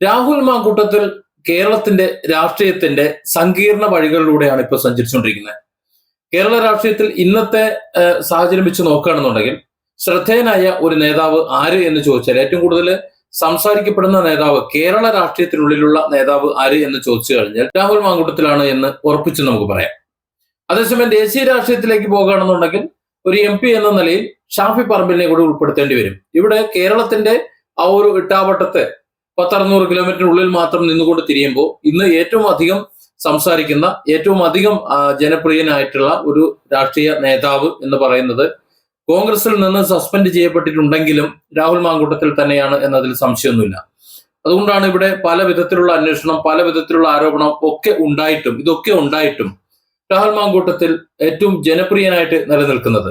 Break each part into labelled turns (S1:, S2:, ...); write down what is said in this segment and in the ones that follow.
S1: രാഹുൽ മാങ്കൂട്ടത്തിൽ കേരളത്തിന്റെ രാഷ്ട്രീയത്തിന്റെ സങ്കീർണ വഴികളിലൂടെയാണ് ഇപ്പോൾ സഞ്ചരിച്ചുകൊണ്ടിരിക്കുന്നത്. കേരള രാഷ്ട്രീയത്തിൽ ഇന്നത്തെ സാഹചര്യം വെച്ച് നോക്കുകയാണെന്നുണ്ടെങ്കിൽ ശ്രദ്ധേയനായ ഒരു നേതാവ് ആര് എന്ന് ചോദിച്ചാൽ ഏറ്റവും കൂടുതൽ സംസാരിക്കപ്പെടുന്ന നേതാവ് കേരള രാഷ്ട്രീയത്തിനുള്ളിലുള്ള നേതാവ് ആര് എന്ന് ചോദിച്ചു കഴിഞ്ഞാൽ രാഹുൽ മാങ്കൂട്ടത്തിലാണ് എന്ന് ഉറപ്പിച്ച് നമുക്ക് പറയാം. അതേസമയം ദേശീയ രാഷ്ട്രീയത്തിലേക്ക് പോകുകയാണെന്നുണ്ടെങ്കിൽ ഒരു എം പി എന്ന നിലയിൽ ഷാഫി പറമ്പിലിനെ കൂടി ഉൾപ്പെടുത്തേണ്ടി വരും. ഇവിടെ കേരളത്തിന്റെ ആ ഒരു ഇട്ടാവട്ടത്തെ പത്തറുന്നൂറ് കിലോമീറ്ററിനുള്ളിൽ മാത്രം നിന്നുകൊണ്ട് തിരിയുമ്പോൾ ഇന്ന് ഏറ്റവും അധികം സംസാരിക്കുന്ന ഏറ്റവും അധികം ജനപ്രിയനായിട്ടുള്ള ഒരു രാഷ്ട്രീയ നേതാവ് എന്ന് പറയുന്നത് കോൺഗ്രസിൽ നിന്ന് സസ്പെൻഡ് ചെയ്യപ്പെട്ടിട്ടുണ്ടെങ്കിലും രാഹുൽ മാങ്കൂട്ടത്തിൽ തന്നെയാണ് എന്നതിൽ സംശയമൊന്നുമില്ല. അതുകൊണ്ടാണ് ഇവിടെ പല വിധത്തിലുള്ള അന്വേഷണം പല വിധത്തിലുള്ള ആരോപണം ഒക്കെ ഉണ്ടായിട്ടും ഇതൊക്കെ ഉണ്ടായിട്ടും രാഹുൽ മാങ്കൂട്ടത്തിൽ ഏറ്റവും ജനപ്രിയനായിട്ട് നിലനിൽക്കുന്നത്.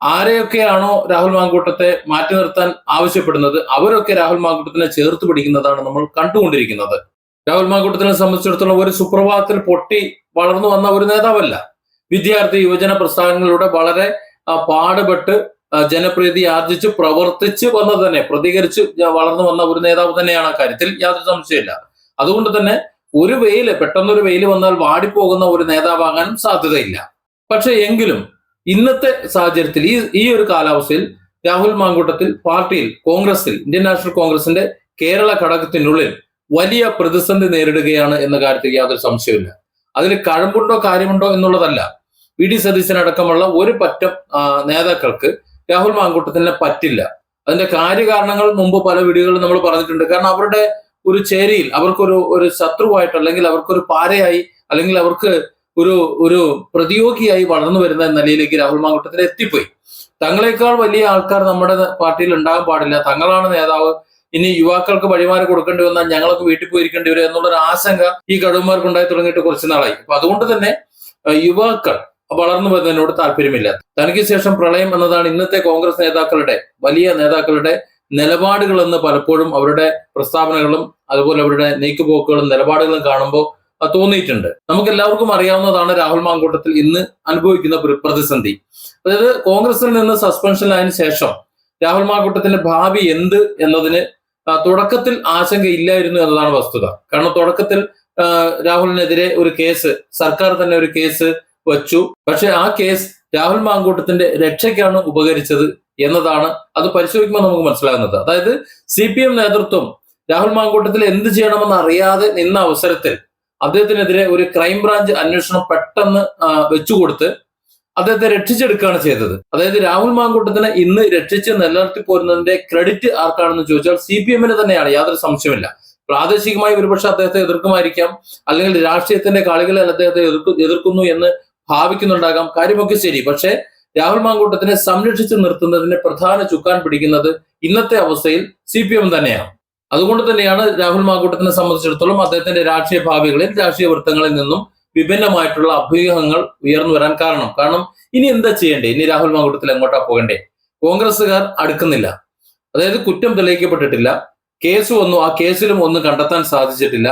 S1: ആരെയൊക്കെയാണോ രാഹുൽ മാങ്കൂട്ടത്തെ മാറ്റി നിർത്താൻ ആവശ്യപ്പെടുന്നത്? അവരൊക്കെ രാഹുൽ മാങ്കൂട്ടത്തിനെ ചേർത്ത് പിടിക്കുന്നതാണ് നമ്മൾ കണ്ടുകൊണ്ടിരിക്കുന്നത്. രാഹുൽ മാങ്കൂട്ടത്തിനെ സംബന്ധിച്ചിടത്തോളം ഒരു സുപ്രഭാതത്തിൽ പൊട്ടി വളർന്നു വന്ന ഒരു നേതാവല്ല. വിദ്യാർത്ഥി യുവജന പ്രസ്ഥാനങ്ങളിലൂടെ വളരെ പാടുപെട്ട് ജനപ്രീതി ആർജിച്ച് പ്രവർത്തിച്ച് വന്നത് തന്നെ പ്രതികരിച്ച് വളർന്നു വന്ന ഒരു നേതാവ് തന്നെയാണ് കാര്യത്തിൽ യാതൊരു സംശയമില്ല അതുകൊണ്ട് തന്നെ ഒരു വെയിൽ പെട്ടെന്നൊരു വെയിൽ വന്നാൽ വാടിപ്പോകുന്ന ഒരു നേതാവാകാനും സാധ്യതയില്ല. പക്ഷെ എങ്കിലും ഇന്നത്തെ സാഹചര്യത്തിൽ ഈ ഈ ഒരു കാലാവസ്ഥയിൽ രാഹുൽ മാങ്കൂട്ടത്തിൽ പാർട്ടിയിൽ കോൺഗ്രസിൽ ഇന്ത്യൻ നാഷണൽ കോൺഗ്രസിന്റെ കേരള ഘടകത്തിനുള്ളിൽ വലിയ പ്രതിസന്ധി നേരിടുകയാണ് എന്ന കാര്യത്തിൽ യാതൊരു സംശയമില്ല അതിൽ കഴമ്പുണ്ടോ കാര്യമുണ്ടോ എന്നുള്ളതല്ല. വി. ഡി. സതീശനടക്കമുള്ള ഒരു പറ്റം നേതാക്കൾക്ക് രാഹുൽ മാങ്കൂട്ടത്തിനെ പറ്റില്ല. അതിന്റെ കാര്യകാരണങ്ങൾ മുമ്പ് പല വീഡിയോകളിൽ നമ്മൾ പറഞ്ഞിട്ടുണ്ട്. കാരണം അവരുടെ ഒരു ചേരിയിൽ അവർക്കൊരു ഒരു ശത്രുവായിട്ട് അല്ലെങ്കിൽ അവർക്കൊരു പാരയായി അല്ലെങ്കിൽ അവർക്ക് ഒരു ഒരു പ്രതിയോഗിയായി വളർന്നു വരുന്ന നിലയിലേക്ക് രാഹുൽ മാങ്കൂട്ടത്തിൽ എത്തിപ്പോയി. തങ്ങളെക്കാൾ വലിയ ആൾക്കാർ നമ്മുടെ പാർട്ടിയിൽ ഉണ്ടാകാൻ പാടില്ല. തങ്ങളാണ് നേതാവ്. ഇനി യുവാക്കൾക്ക് വഴിമാറി കൊടുക്കേണ്ടി വന്നാൽ ഞങ്ങൾക്ക് വീട്ടിൽ പോയിരിക്കേണ്ടി വരും എന്നുള്ളൊരു ആശങ്ക ഈ കടുവന്മാർക്ക് ഉണ്ടായി തുടങ്ങിയിട്ട് കുറച്ച് നാളായി. അപ്പൊ അതുകൊണ്ട് തന്നെ യുവാക്കൾ വളർന്നു വരുന്നതിനോട് താല്പര്യമില്ല. തനിക്ക് ശേഷം പ്രളയം എന്നതാണ് ഇന്നത്തെ കോൺഗ്രസ് നേതാക്കളുടെ വലിയ നേതാക്കളുടെ നിലപാടുകളെന്ന് പലപ്പോഴും അവരുടെ പ്രസ്താവനകളും അതുപോലെ അവരുടെ നീക്കുപോക്കുകളും നിലപാടുകളും കാണുമ്പോൾ തോന്നിയിട്ടുണ്ട്. നമുക്ക് എല്ലാവർക്കും അറിയാവുന്നതാണ് രാഹുൽ മാങ്കൂട്ടത്തിൽ ഇന്ന് അനുഭവിക്കുന്ന പ്ര- പ്രതിസന്ധി. അതായത് കോൺഗ്രസിൽ നിന്ന് സസ്പെൻഷനിലായതിനു ശേഷം രാഹുൽ മാങ്കൂട്ടത്തിന്റെ ഭാവി എന്ത് എന്നതിന് തുടക്കത്തിൽ ആശങ്ക ഇല്ലായിരുന്നു എന്നതാണ് വസ്തുത. കാരണം തുടക്കത്തിൽ രാഹുലിനെതിരെ ഒരു കേസ് സർക്കാർ തന്നെ ഒരു കേസ് വച്ചു. പക്ഷെ ആ കേസ് രാഹുൽ മാങ്കൂട്ടത്തിന്റെ രക്ഷയ്ക്കാണ് ഉപകരിച്ചത് എന്നതാണ് അത് പരിശോധിക്കുമ്പോൾ നമുക്ക് മനസ്സിലാകുന്നത്. അതായത് സി പി എം നേതൃത്വം രാഹുൽ മാങ്കൂട്ടത്തിൽ എന്ത് ചെയ്യണമെന്ന് അറിയാതെ നിന്ന അവസരത്തിൽ അദ്ദേഹത്തിനെതിരെ ഒരു ക്രൈംബ്രാഞ്ച് അന്വേഷണം പെട്ടെന്ന് വെച്ചു വെച്ചുകൊടുത്ത് അദ്ദേഹത്തെ രക്ഷിച്ചെടുക്കുകയാണ് ചെയ്തത്. അതായത് രാഹുൽ മാങ്കൂട്ടത്തിനെ ഇന്ന് രക്ഷിച്ച് നിലനിർത്തി പോരുന്നതിന്റെ ക്രെഡിറ്റ് ആർക്കാണെന്ന് ചോദിച്ചാൽ സി പി എമ്മിന് തന്നെയാണ് യാതൊരു സംശയമില്ല പ്രാദേശികമായി ഒരുപക്ഷെ അദ്ദേഹത്തെ എതിർക്കുമായിരിക്കാം അല്ലെങ്കിൽ രാഷ്ട്രീയത്തിന്റെ കളികളെ അദ്ദേഹത്തെ എതിർക്കു എതിർക്കുന്നു എന്ന് ഭാവിക്കുന്നുണ്ടാകാം. കാര്യമൊക്കെ ശരി പക്ഷേ രാഹുൽ മാങ്കൂട്ടത്തിനെ സംരക്ഷിച്ചു നിർത്തുന്നതിന് പ്രധാന ചുക്കാൻ പിടിക്കുന്നത് ഇന്നത്തെ അവസ്ഥയിൽ സി പി എം തന്നെയാണ്. അതുകൊണ്ട് തന്നെയാണ് രാഹുൽ മാങ്കൂട്ടത്തിനെ സംബന്ധിച്ചിടത്തോളം അദ്ദേഹത്തിന്റെ രാഷ്ട്രീയ ഭാവികളിൽ രാഷ്ട്രീയ വൃത്തങ്ങളിൽ നിന്നും വിഭിന്നമായിട്ടുള്ള അഭ്യൂഹങ്ങൾ ഉയർന്നു വരാൻ കാരണം. കാരണം ഇനി എന്താ ചെയ്യേണ്ടേ? ഇനി രാഹുൽ മാങ്കൂട്ടത്തിൽ എങ്ങോട്ടാ പോകണ്ടേ? കോൺഗ്രസ്സുകാർ അടുക്കുന്നില്ല. അതായത് കുറ്റം തെളിയിക്കപ്പെട്ടിട്ടില്ല. കേസ് വന്നു. ആ കേസിലും ഒന്നും കണ്ടെത്താൻ സാധിച്ചിട്ടില്ല.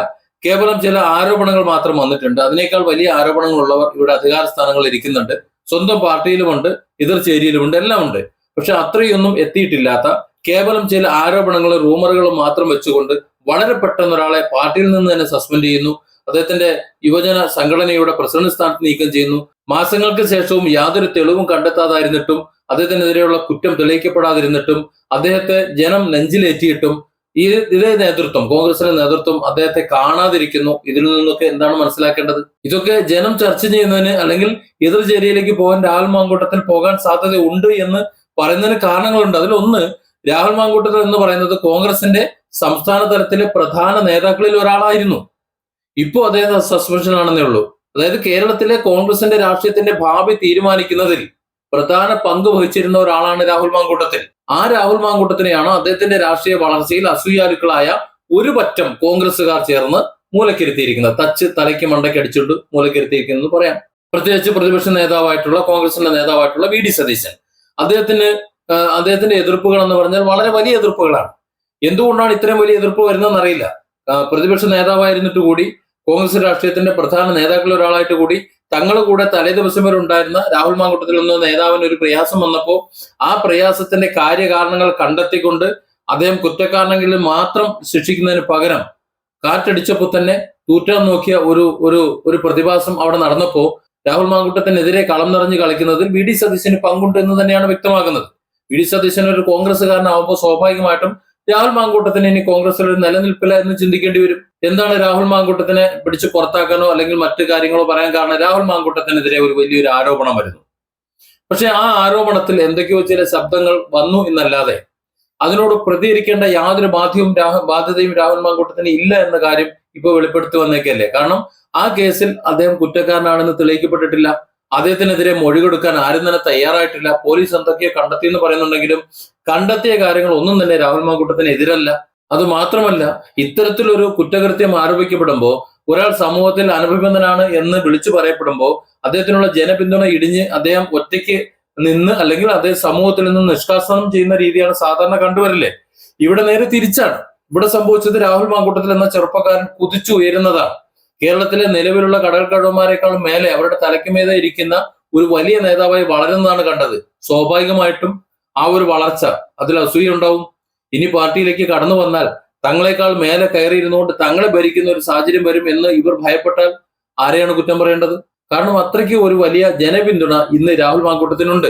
S1: കേവലം ചില ആരോപണങ്ങൾ മാത്രം വന്നിട്ടുണ്ട്. അതിനേക്കാൾ വലിയ ആരോപണങ്ങൾ ഉള്ളവർ ഇവിടെ അധികാര സ്ഥാനങ്ങളിൽ ഇരിക്കുന്നുണ്ട്. സ്വന്തം പാർട്ടിയിലുമുണ്ട് എതിർ ചേരിയിലുമുണ്ട് എല്ലാം ഉണ്ട് പക്ഷെ അത്രയൊന്നും എത്തിയിട്ടില്ലാത്ത കേവലം ചില ആരോപണങ്ങളും റൂമറുകളും മാത്രം വെച്ചുകൊണ്ട് വളരെ പെട്ടെന്ന് ഒരാളെ പാർട്ടിയിൽ നിന്ന് തന്നെ സസ്പെൻഡ് ചെയ്യുന്നു. അദ്ദേഹത്തിന്റെ യുവജന സംഘടനയുടെ പ്രസിഡന്റ് സ്ഥാനത്ത് നീക്കം ചെയ്യുന്നു. മാസങ്ങൾക്ക് ശേഷവും യാതൊരു തെളിവും കണ്ടെത്താതായിരുന്നിട്ടും അദ്ദേഹത്തിനെതിരെയുള്ള കുറ്റം തെളിയിക്കപ്പെടാതിരുന്നിട്ടും അദ്ദേഹത്തെ ജനം നെഞ്ചിലേറ്റിയിട്ടും ഈ ഇതേ നേതൃത്വം കോൺഗ്രസിന്റെ നേതൃത്വം അദ്ദേഹത്തെ കാണാതിരിക്കുന്നു. ഇതിൽ നിന്നൊക്കെ എന്താണ് മനസ്സിലാക്കേണ്ടത്? ഇതൊക്കെ ജനം ചർച്ച ചെയ്യുന്നതിന് അല്ലെങ്കിൽ എതിർ ചേരിയിലേക്ക് പോകാൻ രാഹുൽ മാങ്കൂട്ടത്തിൽ പോകാൻ സാധ്യത ഉണ്ട് എന്ന് പറയുന്നതിന് കാരണങ്ങളുണ്ട്. അതിലൊന്ന് രാഹുൽ മാങ്കൂട്ടത്തിൽ എന്ന് പറയുന്നത് കോൺഗ്രസിന്റെ സംസ്ഥാന തലത്തിലെ പ്രധാന നേതാക്കളിൽ ഒരാളായിരുന്നു. ഇപ്പോൾ അദ്ദേഹം സസ്പെൻഷനാണെന്നേ ഉള്ളൂ. അതായത് കേരളത്തിലെ കോൺഗ്രസിന്റെ രാഷ്ട്രീയത്തിന്റെ ഭാവി തീരുമാനിക്കുന്നതിൽ പ്രധാന പങ്ക് വഹിച്ചിരുന്ന ഒരാളാണ് രാഹുൽ മാങ്കൂട്ടത്തിൽ. ആ രാഹുൽ മാങ്കൂട്ടത്തിനെയാണ് അദ്ദേഹത്തിന്റെ രാഷ്ട്രീയ വളർച്ചയിൽ അസൂയാലുക്കളായ ഒരു പറ്റം കോൺഗ്രസ്സുകാർ ചേർന്ന് മൂലക്കിരുത്തിയിരിക്കുന്നത്. തച്ച് തലയ്ക്ക് മണ്ടയ്ക്ക് അടിച്ചുകൊണ്ട് മൂലക്കിരുത്തിയിരിക്കുന്നത് പറയാം. പ്രത്യേകിച്ച് പ്രതിപക്ഷ നേതാവായിട്ടുള്ള കോൺഗ്രസിന്റെ നേതാവായിട്ടുള്ള വി ഡി സതീശൻ. അദ്ദേഹത്തിന് അദ്ദേഹത്തിന്റെ എതിർപ്പുകൾ എന്ന് പറഞ്ഞാൽ വളരെ വലിയ എതിർപ്പുകളാണ്. എന്തുകൊണ്ടാണ് ഇത്രയും വലിയ എതിർപ്പ് വരുന്നതെന്ന് അറിയില്ല. പ്രതിപക്ഷ നേതാവായിരുന്നിട്ട് കൂടി കോൺഗ്രസ് രാഷ്ട്രീയത്തിന്റെ പ്രധാന നേതാക്കളിൽ ഒരാളായിട്ട് കൂടി തങ്ങൾ കൂടെ തലേ ദിവസം വരെ ഉണ്ടായിരുന്ന രാഹുൽ മാങ്കൂട്ടത്തിൽ എന്ന നേതാവിന് ഒരു പ്രയാസം വന്നപ്പോൾ ആ പ്രയാസത്തിന്റെ കാര്യകാരണങ്ങൾ കണ്ടെത്തിക്കൊണ്ട് അദ്ദേഹം കുറ്റക്കാരണങ്ങളിൽ മാത്രം ശിക്ഷിക്കുന്നതിന് പകരം കാറ്റടിച്ചപ്പോൾ തന്നെ തൂറ്റാൻ നോക്കിയ ഒരു ഒരു ഒരു പ്രതിഭാസം അവിടെ നടന്നപ്പോൾ രാഹുൽ മാങ്കൂട്ടത്തിനെതിരെ കളം നിറഞ്ഞ് കളിക്കുന്നതിൽ വി ഡി സതീശന് പങ്കുണ്ട് എന്ന് തന്നെയാണ് വ്യക്തമാകുന്നത്. വി ഡി സതീശൻ ഒരു കോൺഗ്രസ്സുകാരനാവുമ്പോൾ സ്വാഭാവികമായിട്ടും രാഹുൽ മാങ്കൂട്ടത്തിന് ഇനി കോൺഗ്രസിൽ ഒരു നിലനിൽപ്പില്ല എന്ന് ചിന്തിക്കേണ്ടി വരും. എന്താണ് രാഹുൽ മാങ്കൂട്ടത്തിനെ പിടിച്ച് പുറത്താക്കാനോ അല്ലെങ്കിൽ മറ്റു കാര്യങ്ങളോ പറയാൻ കാരണം? രാഹുൽ മാങ്കൂട്ടത്തിനെതിരെ ഒരു വലിയൊരു ആരോപണം വരുന്നു. പക്ഷെ ആ ആരോപണത്തിൽ എന്തൊക്കെയോ ചില ശബ്ദങ്ങൾ വന്നു എന്നല്ലാതെ അതിനോട് പ്രതികരിക്കേണ്ട യാതൊരു ബാധ്യവും രാഹുൽ ബാധ്യതയും രാഹുൽ മാങ്കൂട്ടത്തിന് ഇല്ല എന്ന കാര്യം ഇപ്പൊ വെളിപ്പെടുത്തി വന്നേക്കല്ലേ? കാരണം ആ കേസിൽ അദ്ദേഹം കുറ്റക്കാരനാണെന്ന് തെളിയിക്കപ്പെട്ടിട്ടില്ല. അദ്ദേഹത്തിനെതിരെ മൊഴി കൊടുക്കാൻ ആരും തന്നെ തയ്യാറായിട്ടില്ല. പോലീസ് എന്തൊക്കെയോ കണ്ടെത്തി എന്ന് പറയുന്നുണ്ടെങ്കിലും കണ്ടെത്തിയ കാര്യങ്ങൾ ഒന്നും തന്നെ രാഹുൽ മാങ്കൂട്ടത്തിന് എതിരല്ല. അത് മാത്രമല്ല ഇത്തരത്തിലൊരു കുറ്റകൃത്യം ആരോപിക്കപ്പെടുമ്പോൾ ഒരാൾ സമൂഹത്തിൽ അനുഭവബന്ധനാണ് എന്ന് വിളിച്ചു പറയപ്പെടുമ്പോൾ അദ്ദേഹത്തിനുള്ള ജനപിന്തുണ ഇടിഞ്ഞ് അദ്ദേഹം ഒറ്റയ്ക്ക് നിന്ന് അല്ലെങ്കിൽ അദ്ദേഹം സമൂഹത്തിൽ നിന്ന് നിഷ്കാസനം ചെയ്യുന്ന രീതിയാണ് സാധാരണ കണ്ടുവരില്ലേ ഇവിടെ നേരെ തിരിച്ചാണ്. ഇവിടെ സംഭവിച്ചത് രാഹുൽ മാങ്കൂട്ടത്തിൽ എന്ന ചെറുപ്പക്കാരൻ കുതിച്ചു ഉയരുന്നതാണ് കേരളത്തിലെ നിലവിലുള്ള കടൽ കഴുവന്മാരെക്കാളും മേലെ അവരുടെ തലയ്ക്കുമേതെ ഇരിക്കുന്ന ഒരു വലിയ നേതാവായി വളരുന്നതാണ് കണ്ടത്. സ്വാഭാവികമായിട്ടും ആ ഒരു വളർച്ച അതിൽ അസൂയ ഉണ്ടാവും. ഇനി പാർട്ടിയിലേക്ക് കടന്നു വന്നാൽ തങ്ങളെക്കാൾ മേലെ കയറിയിരുന്നുകൊണ്ട് തങ്ങളെ ഭരിക്കുന്ന ഒരു സാഹചര്യം വരും എന്ന് ഇവർ ഭയപ്പെട്ടാൽ ആരെയാണ് കുറ്റം പറയേണ്ടത്? കാരണം അത്രയ്ക്ക് ഒരു വലിയ ജനപിന്തുണ ഇന്ന് രാഹുൽ മാങ്കൂട്ടത്തിനുണ്ട്.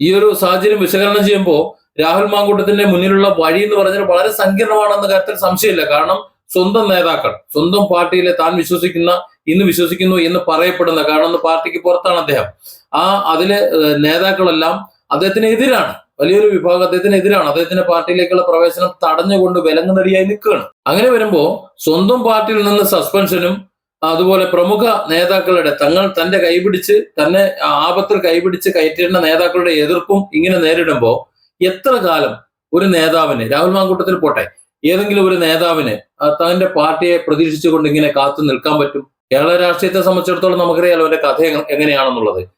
S1: ഈ ഒരു സാഹചര്യം വിശകലനം ചെയ്യുമ്പോൾ രാഹുൽ മാങ്കൂട്ടത്തിന്റെ മുന്നിലുള്ള വഴി എന്ന് പറഞ്ഞാൽ വളരെ സങ്കീർണമാണെന്ന കാര്യത്തിൽ സംശയമില്ല. കാരണം സ്വന്തം നേതാക്കൾ സ്വന്തം പാർട്ടിയിലെ താൻ വിശ്വസിക്കുന്ന ഇന്ന് വിശ്വസിക്കുന്നു എന്ന് പറയപ്പെടുന്ന കാരണം ഒന്ന് പാർട്ടിക്ക് പുറത്താണ് അദ്ദേഹം. ആ അതിലെ നേതാക്കളെല്ലാം അദ്ദേഹത്തിന് എതിരാണ്. വലിയൊരു വിഭാഗം അദ്ദേഹത്തിന് എതിരാണ്. അദ്ദേഹത്തിന്റെ പാർട്ടിയിലേക്കുള്ള പ്രവേശനം തടഞ്ഞുകൊണ്ട് വിലങ്ങുന്നടിയായി നിൽക്കുകയാണ്. അങ്ങനെ വരുമ്പോൾ സ്വന്തം പാർട്ടിയിൽ നിന്ന് സസ്പെൻഷനും അതുപോലെ പ്രമുഖ നേതാക്കളുടെ തങ്ങൾ തന്റെ കൈപിടിച്ച് തന്നെ ആപത്തിൽ കൈപിടിച്ച് കയറ്റിയിരുന്ന നേതാക്കളുടെ എതിർപ്പും ഇങ്ങനെ നേരിടുമ്പോൾ എത്ര കാലം ഒരു നേതാവിന് രാഹുൽ മാങ്കൂട്ടത്തിൽ പോട്ടെ ഏതെങ്കിലും ഒരു നേതാവിന് തന്റെ പാർട്ടിയെ പ്രതീക്ഷിച്ചുകൊണ്ട് ഇങ്ങനെ കാത്തു നിൽക്കാൻ പറ്റും. കേരള രാഷ്ട്രീയത്തെ സംബന്ധിച്ചിടത്തോളം നമുക്കറിയാലോ അവന്റെ കഥ എങ്ങ- എങ്ങനെയാണെന്നുള്ളത്.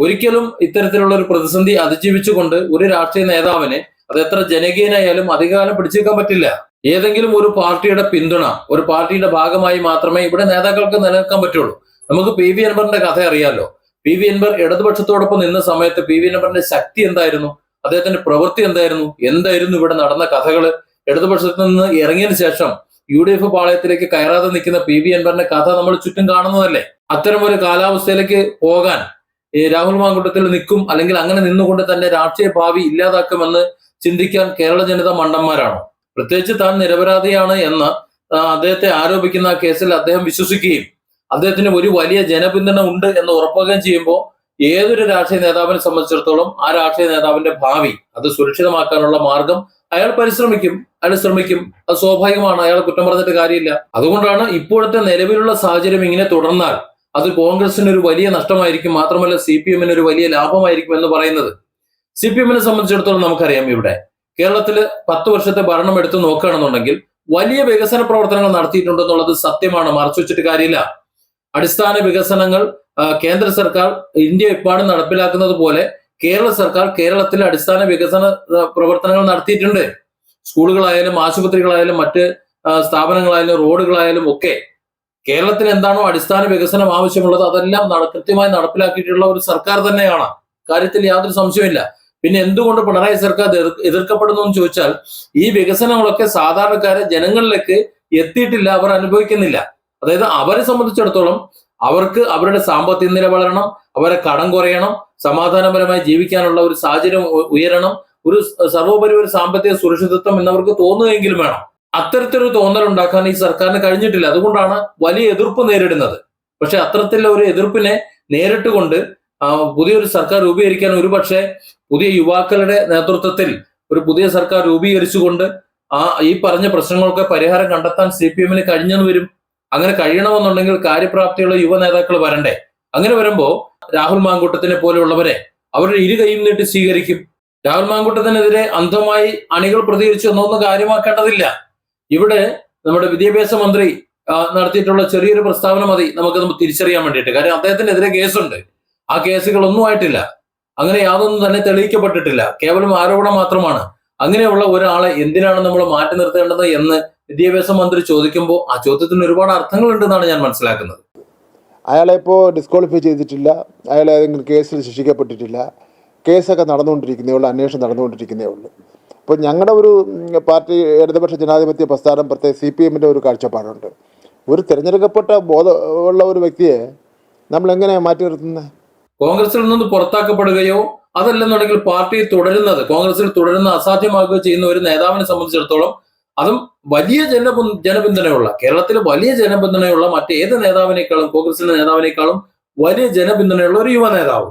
S1: ഒരിക്കലും ഇത്തരത്തിലുള്ള ഒരു പ്രതിസന്ധി അതിജീവിച്ചുകൊണ്ട് ഒരു രാഷ്ട്രീയ നേതാവിന് അത് എത്ര ജനകീയനായാലും അധികാരം പിടിച്ചേക്കാൻ പറ്റില്ല. ഏതെങ്കിലും ഒരു പാർട്ടിയുടെ പിന്തുണ ഒരു പാർട്ടിയുടെ ഭാഗമായി മാത്രമേ ഇവിടെ നേതാക്കൾക്ക് നിലനിൽക്കാൻ പറ്റുള്ളൂ. നമുക്ക് പി വി അൻവറിന്റെ കഥ അറിയാലോ. പി വി അൻവർ ഇടതുപക്ഷത്തോടൊപ്പം നിന്ന സമയത്ത് പി വി അൻവറിന്റെ ശക്തി എന്തായിരുന്നു? അദ്ദേഹത്തിന്റെ പ്രവൃത്തി എന്തായിരുന്നു? എന്തായിരുന്നു ഇവിടെ നടന്ന കഥകൾ ഇടതുപക്ഷത്ത് നിന്ന് ഇറങ്ങിയതിനു ശേഷം യു ഡി എഫ് പാളയത്തിലേക്ക് കയറാതെ നിൽക്കുന്ന പി വി അൻവറിന്റെ കഥ നമ്മൾ ചുറ്റും കാണുന്നതല്ലേ? അത്തരം ഒരു കാലാവസ്ഥയിലേക്ക് പോകാൻ ഈ രാഹുൽ മാങ്കൂട്ടത്തിൽ നിൽക്കും അല്ലെങ്കിൽ അങ്ങനെ നിന്നുകൊണ്ട് തന്നെ രാഷ്ട്രീയ ഭാവി ഇല്ലാതാക്കുമെന്ന് ചിന്തിക്കാൻ കേരള ജനത മണ്ടന്മാരാണോ? പ്രത്യേകിച്ച് താൻ നിരപരാധിയാണ് എന്ന് അദ്ദേഹത്തെ ആരോപിക്കുന്ന കേസിൽ അദ്ദേഹം വിശ്വസിക്കുകയും അദ്ദേഹത്തിന് ഒരു വലിയ ജനപിന്തുണ ഉണ്ട് എന്ന് ഉറപ്പാക്കുകയും ചെയ്യുമ്പോൾ ഏതൊരു രാഷ്ട്രീയ നേതാവിനെ സംബന്ധിച്ചിടത്തോളം ആ രാഷ്ട്രീയ നേതാവിന്റെ ഭാവി അത് സുരക്ഷിതമാക്കാനുള്ള മാർഗം അയാൾ പരിശ്രമിക്കും അയാൾ ശ്രമിക്കും. അത് സ്വാഭാവികമാണ് അയാൾ കുറ്റം പറഞ്ഞിട്ട് കാര്യമില്ല. അതുകൊണ്ടാണ് ഇപ്പോഴത്തെ നിലവിലുള്ള സാഹചര്യം ഇങ്ങനെ തുടർന്നാൽ അത് കോൺഗ്രസിന് ഒരു വലിയ നഷ്ടമായിരിക്കും മാത്രമല്ല സി പി എമ്മിന് ഒരു വലിയ ലാഭമായിരിക്കും എന്ന് പറയുന്നത്. സി പി എമ്മിനെ സംബന്ധിച്ചിടത്തോളം നമുക്കറിയാം ഇവിടെ. കേരളത്തിൽ പത്ത് വർഷത്തെ ഭരണം എടുത്ത് നോക്കുകയാണെന്നുണ്ടെങ്കിൽ വലിയ വികസന പ്രവർത്തനങ്ങൾ നടത്തിയിട്ടുണ്ടെന്നുള്ളത് സത്യമാണ് മറച്ചു വെച്ചിട്ട് കാര്യമില്ല. അടിസ്ഥാന വികസനങ്ങൾ കേന്ദ്ര സർക്കാർ ഇന്ത്യ എപ്പാടും നടപ്പിലാക്കുന്നത് പോലെ കേരള സർക്കാർ കേരളത്തിൽ അടിസ്ഥാന വികസന പ്രവർത്തനങ്ങൾ നടത്തിയിട്ടുണ്ട്. സ്കൂളുകളായാലും ആശുപത്രികളായാലും മറ്റ് സ്ഥാപനങ്ങളായാലും റോഡുകളായാലും ഒക്കെ കേരളത്തിന് എന്താണോ അടിസ്ഥാന വികസനം ആവശ്യമുള്ളത് അതെല്ലാം കൃത്യമായി നടപ്പിലാക്കിയിട്ടുള്ള ഒരു സർക്കാർ തന്നെയാണ്. കാര്യത്തിൽ യാതൊരു സംശയമില്ല പിന്നെ എന്തുകൊണ്ട് പിണറായി സർക്കാർ എതിർ- എതിർക്കപ്പെടുന്നു എന്ന് ചോദിച്ചാൽ ഈ വികസനങ്ങളൊക്കെ സാധാരണക്കാരെ ജനങ്ങളിലേക്ക് എത്തിയിട്ടില്ല അവർ അനുഭവിക്കുന്നില്ല. അതായത് അവരെ സംബന്ധിച്ചിടത്തോളം അവർക്ക് അവരുടെ സാമ്പത്തിക നില വളരണം അവരെ കടം കുറയണം സമാധാനപരമായി ജീവിക്കാനുള്ള ഒരു സാഹചര്യം ഉയരണം ഒരു സർവോപരി ഒരു സാമ്പത്തിക സുരക്ഷിതത്വം എന്നവർക്ക് തോന്നുകയെങ്കിലും വേണം. അത്തരത്തിലൊരു തോന്നൽ ഉണ്ടാക്കാൻ ഈ സർക്കാരിന് കഴിഞ്ഞിട്ടില്ല. അതുകൊണ്ടാണ് വലിയ എതിർപ്പ് നേരിടുന്നത്. പക്ഷെ അത്തരത്തിലുള്ള ഒരു എതിർപ്പിനെ നേരിട്ട് കൊണ്ട് പുതിയൊരു സർക്കാർ രൂപീകരിക്കാൻ ഒരുപക്ഷെ പുതിയ യുവാക്കളുടെ നേതൃത്വത്തിൽ ഒരു പുതിയ സർക്കാർ രൂപീകരിച്ചുകൊണ്ട് ആ ഈ പറഞ്ഞ പ്രശ്നങ്ങൾക്ക് പരിഹാരം കണ്ടെത്താൻ സി പി എമ്മിന് കഴിഞ്ഞെന്ന് വരും. അങ്ങനെ കഴിയണമെന്നുണ്ടെങ്കിൽ കാര്യപ്രാപ്തിയുള്ള യുവ നേതാക്കൾ വരണ്ടേ? അങ്ങനെ വരുമ്പോൾ രാഹുൽ മാങ്കൂട്ടത്തിനെ പോലെയുള്ളവരെ അവരുടെ ഇരു കൈയും നീട്ടി സ്വീകരിക്കും. രാഹുൽ മാങ്കൂട്ടത്തിനെതിരെ അന്ധമായി അണികൾ പ്രതികരിച്ചു എന്നൊന്നും കാര്യമാക്കേണ്ടതില്ല. ഇവിടെ നമ്മുടെ വിദ്യാഭ്യാസ മന്ത്രി നടത്തിയിട്ടുള്ള ചെറിയൊരു പ്രസ്താവന മതി. നമുക്ക് തിരിച്ചറിയാൻ വേണ്ടിയിട്ട്. കാര്യം അദ്ദേഹത്തിനെതിരെ കേസുണ്ട്. ആ കേസുകളൊന്നും ആയിട്ടില്ല. അങ്ങനെ യാതൊന്നും തന്നെ തെളിയിക്കപ്പെട്ടിട്ടില്ല. കേവലം ആരോപണം മാത്രമാണ്. അങ്ങനെയുള്ള ഒരാളെ എന്തിനാണ് നമ്മൾ മാറ്റി നിർത്തേണ്ടത് എന്ന് വിദ്യാഭ്യാസ മന്ത്രി ചോദിക്കുമ്പോൾ ആ ചോദ്യത്തിന് ഒരുപാട് അർത്ഥങ്ങളുണ്ടെന്നാണ് ഞാൻ മനസ്സിലാക്കുന്നത്.
S2: അയാളെ ഇപ്പോൾ ഡിസ്ക്വാളിഫൈ ചെയ്തിട്ടില്ല. അയാളെ ഏതെങ്കിലും കേസിൽ ശിക്ഷിക്കപ്പെട്ടിട്ടില്ല. കേസൊക്കെ നടന്നുകൊണ്ടിരിക്കുന്നേ ഉള്ളൂ അന്വേഷണം നടന്നുകൊണ്ടിരിക്കുന്നേ ഉള്ളൂ. അപ്പോൾ ഞങ്ങളുടെ ഒരു പാർട്ടി ഇടതുപക്ഷ ജനാധിപത്യ പ്രസ്ഥാനം പ്രത്യേക സി പി എമ്മിന്റെ ഒരു കാഴ്ചപ്പാടുണ്ട്. ഒരു തിരഞ്ഞെടുക്കപ്പെട്ട ബോധമുള്ള ഒരു വ്യക്തിയെ നമ്മൾ എങ്ങനെയാണ് മാറ്റി നിർത്തുന്നത്
S1: കോൺഗ്രസിൽ നിന്ന് പുറത്താക്കപ്പെടുകയോ അതല്ലെന്നുണ്ടെങ്കിൽ പാർട്ടി തുടരുന്നത് കോൺഗ്രസിൽ തുടരുന്ന അസാധ്യമാകുകയോ ചെയ്യുന്ന ഒരു നേതാവിനെ സംബന്ധിച്ചിടത്തോളം അതും വലിയ ജന ജനപിന്തുണയുള്ള കേരളത്തിലെ വലിയ ജനപിന്തുണയുള്ള മറ്റേത് നേതാവിനേക്കാളും കോൺഗ്രസിന്റെ നേതാവിനേക്കാളും വലിയ ജനപിന്തുണയുള്ള ഒരു യുവ നേതാവ്.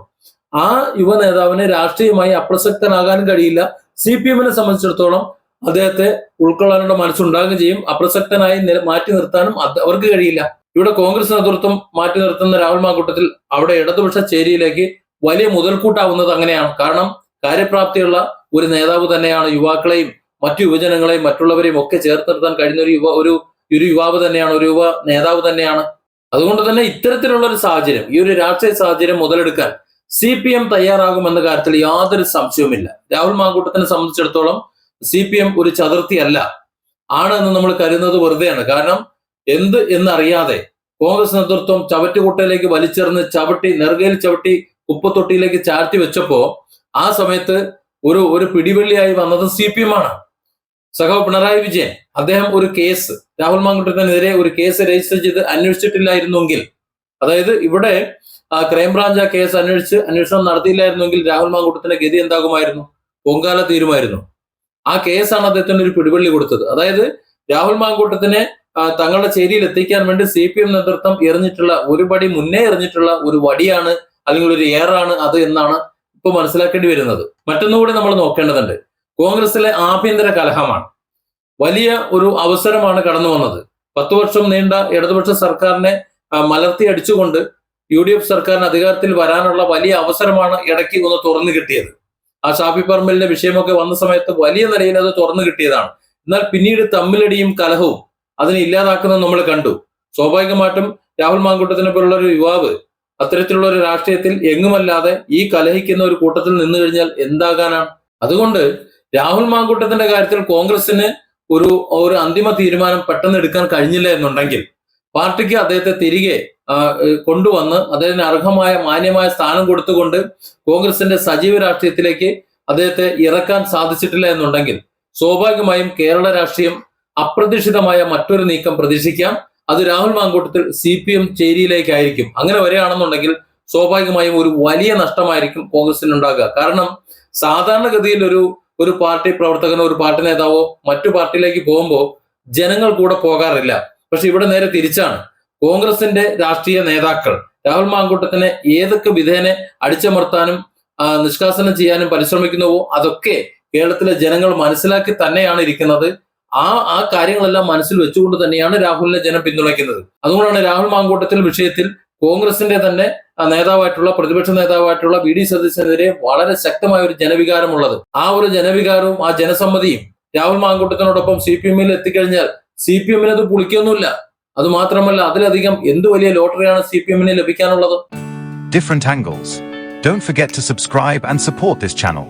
S1: ആ യുവ നേതാവിന് രാഷ്ട്രീയമായി അപ്രസക്തനാകാനും കഴിയില്ല. സി പി എമ്മിനെ സംബന്ധിച്ചിടത്തോളം അദ്ദേഹത്തെ ഉൾക്കൊള്ളാനുള്ള മനസ്സുണ്ടാകുകയും ചെയ്യും. അപ്രസക്തനായി മാറ്റി നിർത്താനും അവർക്ക് കഴിയില്ല. ഇവിടെ കോൺഗ്രസ് നേതൃത്വം മാറ്റി നിർത്തുന്ന രാഹുൽ മാക്കൂട്ടത്തിൽ അവിടെ ഇടതുപക്ഷ ചേരിയിലേക്ക് വലിയ മുതൽക്കൂട്ടാവുന്നത് അങ്ങനെയാണ്. കാരണം കാര്യപ്രാപ്തിയുള്ള ഒരു നേതാവ് തന്നെയാണ് യുവാക്കളെയും മറ്റു യുവജനങ്ങളെയും മറ്റുള്ളവരെയും ഒക്കെ ചേർത്ത് നിർത്താൻ കഴിയുന്ന ഒരു യുവ ഒരു ഒരു യുവാവ് തന്നെയാണ് ഒരു യുവ നേതാവ് തന്നെയാണ്. അതുകൊണ്ട് തന്നെ ഇത്തരത്തിലുള്ള ഒരു സാഹചര്യം ഈ ഒരു രാഷ്ട്രീയ സാഹചര്യം മുതലെടുക്കാൻ സി പി എം തയ്യാറാകുമെന്ന കാര്യത്തിൽ യാതൊരു സംശയവുമില്ല. രാഹുൽ മാങ്കൂട്ടത്തിനെ സംബന്ധിച്ചിടത്തോളം സി പി എം ഒരു ചതുർത്ഥിയല്ല. ആണ് എന്ന് നമ്മൾ കരുതുന്നത് വെറുതെയാണ്. കാരണം എന്ത് എന്നറിയാതെ കോൺഗ്രസ് നേതൃത്വം ചവറ്റുകുട്ടയിലേക്ക് വലിച്ചെറിഞ്ഞ് ചവിട്ടി നെറുകയിൽ ചവിട്ടി കുപ്പത്തൊട്ടിയിലേക്ക് ചാർത്തി വെച്ചപ്പോ ആ സമയത്ത് ഒരു ഒരു പിടിവെള്ളിയായി വന്നത് സി പി എം ആണ്. സഖാവ് പിണറായി വിജയൻ അദ്ദേഹം ഒരു കേസ് രാഹുൽ മാങ്കുട്ടത്തിനെതിരെ ഒരു കേസ് രജിസ്റ്റർ ചെയ്ത് അന്വേഷിച്ചിട്ടില്ലായിരുന്നെങ്കിൽ അതായത് ഇവിടെ ക്രൈംബ്രാഞ്ച് ആ കേസ് അന്വേഷിച്ച് അന്വേഷണം നടത്തിയില്ലായിരുന്നെങ്കിൽ രാഹുൽ മാങ്കുട്ടത്തിന്റെ ഗതി എന്താകുമായിരുന്നു? പൊങ്കാല തീരുമായിരുന്നു. ആ കേസാണ് അദ്ദേഹത്തിന് ഒരു പിടിവള്ളി കൊടുത്തത്. അതായത് രാഹുൽ മാങ്കൂട്ടത്തിനെ തങ്ങളുടെ ചേരിയിൽ എത്തിക്കാൻ വേണ്ടി സി പി എം നേതൃത്വം എറിഞ്ഞിട്ടുള്ള ഒരു പടി മുന്നേ എറിഞ്ഞിട്ടുള്ള ഒരു വടിയാണ് അല്ലെങ്കിൽ ഒരു ഏറാണ് അത് എന്നാണ് ഇപ്പൊ മനസ്സിലാക്കേണ്ടി വരുന്നത്. മറ്റൊന്നുകൂടി നമ്മൾ നോക്കേണ്ടതുണ്ട്. കോൺഗ്രസിലെ ആഭ്യന്തര കലഹമാണ്. വലിയ ഒരു അവസരമാണ് കടന്നു വന്നത്. പത്തു വർഷം നീണ്ട ഇടതുപക്ഷ സർക്കാരിനെ മലർത്തി അടിച്ചുകൊണ്ട് യു ഡി എഫ് സർക്കാരിന് അധികാരത്തിൽ വരാനുള്ള വലിയ അവസരമാണ് ഇടയ്ക്ക് ഒന്ന് തുറന്നു കിട്ടിയത്. ആ ഷാഫി പറമ്പലിന്റെ വിഷയമൊക്കെ വന്ന സമയത്ത് വലിയ നിലയിൽ അത് തുറന്നു കിട്ടിയതാണ്. എന്നാൽ പിന്നീട് തമ്മിലടിയും കലഹവും അതിനെ ഇല്ലാതാക്കുന്നത് നമ്മൾ കണ്ടു. സ്വാഭാവികമായിട്ടും രാഹുൽ മാങ്കൂട്ടത്തിനെ പോലുള്ള ഒരു യുവാവ് അത്തരത്തിലുള്ള ഒരു രാഷ്ട്രീയത്തിൽ എങ്ങുമല്ലാതെ ഈ കലഹിക്കുന്ന ഒരു കൂട്ടത്തിൽ നിന്നു കഴിഞ്ഞാൽ എന്താകാനാണ്? അതുകൊണ്ട് രാഹുൽ മാങ്കൂട്ടത്തിന്റെ കാര്യത്തിൽ കോൺഗ്രസിന് ഒരു ഒരു അന്തിമ തീരുമാനം പെട്ടെന്ന് എടുക്കാൻ കഴിഞ്ഞില്ല എന്നുണ്ടെങ്കിൽ പാർട്ടിക്ക് അദ്ദേഹത്തെ തിരികെ കൊണ്ടുവന്ന് അദ്ദേഹത്തിന് അർഹമായ മാന്യമായ സ്ഥാനം കൊടുത്തുകൊണ്ട് കോൺഗ്രസിന്റെ സജീവ രാഷ്ട്രീയത്തിലേക്ക് അദ്ദേഹത്തെ ഇറക്കാൻ സാധിച്ചിട്ടില്ല എന്നുണ്ടെങ്കിൽ സ്വാഭാവികമായും കേരള രാഷ്ട്രീയം അപ്രതീക്ഷിതമായ മറ്റൊരു നീക്കം പ്രതീക്ഷിക്കാം. അത് Rahul Mankoottathil C P M ചേരിയിലേക്കായിരിക്കും. അങ്ങനെ വരികയാണെന്നുണ്ടെങ്കിൽ സ്വാഭാവികമായും ഒരു വലിയ നഷ്ടമായിരിക്കും കോൺഗ്രസിന് ഉണ്ടാകുക കാരണം സാധാരണഗതിയിൽ ഒരു ഒരു പാർട്ടി പ്രവർത്തകനോ ഒരു പാർട്ടി നേതാവോ മറ്റു പാർട്ടിയിലേക്ക് പോകുമ്പോൾ ജനങ്ങൾ കൂടെ പോകാറില്ല. പക്ഷെ ഇവിടെ നേരെ തിരിച്ചാണ്. കോൺഗ്രസിന്റെ രാഷ്ട്രീയ നേതാക്കൾ രാഹുൽ മാങ്കൂട്ടത്തിനെ ഏതൊക്കെ വിധേനെ അടിച്ചമർത്താനും നിഷ്കാസനം ചെയ്യാനും പരിശ്രമിക്കുന്നുവോ അതൊക്കെ കേരളത്തിലെ ജനങ്ങൾ മനസ്സിലാക്കി തന്നെയാണ് ഇരിക്കുന്നത്. ആ ആ കാര്യങ്ങളെല്ലാം മനസ്സിൽ വെച്ചുകൊണ്ട് തന്നെയാണ് രാഹുലിനെ ജനം പിന്തുണയ്ക്കുന്നത്. അതുകൊണ്ടാണ് രാഹുൽ മാങ്കൂട്ടത്തിൽ വിഷയത്തിൽ കോൺഗ്രസിന്റെ തന്നെ നേതാവായിട്ടുള്ള പ്രതിപക്ഷ നേതാവായിട്ടുള്ള വി ഡി സതീശനെതിരെ വളരെ ശക്തമായ ഒരു ജനവികാരമുള്ളത് ആ ഒരു ജനവികാരവും ആ ജനസമ്മതിയും രാഹുൽ മാങ്കൂട്ടത്തിനോടൊപ്പം സി പി എമ്മിൽ എത്തിക്കഴിഞ്ഞാൽ സി പി എമ്മിന് അത് പുളിക്കൊന്നുമില്ല അത് മാത്രമല്ല അതിലധികം എന്ത് വലിയ ലോട്ടറിയാണ് സി പി എമ്മിന് ലഭിക്കാനുള്ളത്
S3: different angles. Don't forget to subscribe and support this channel.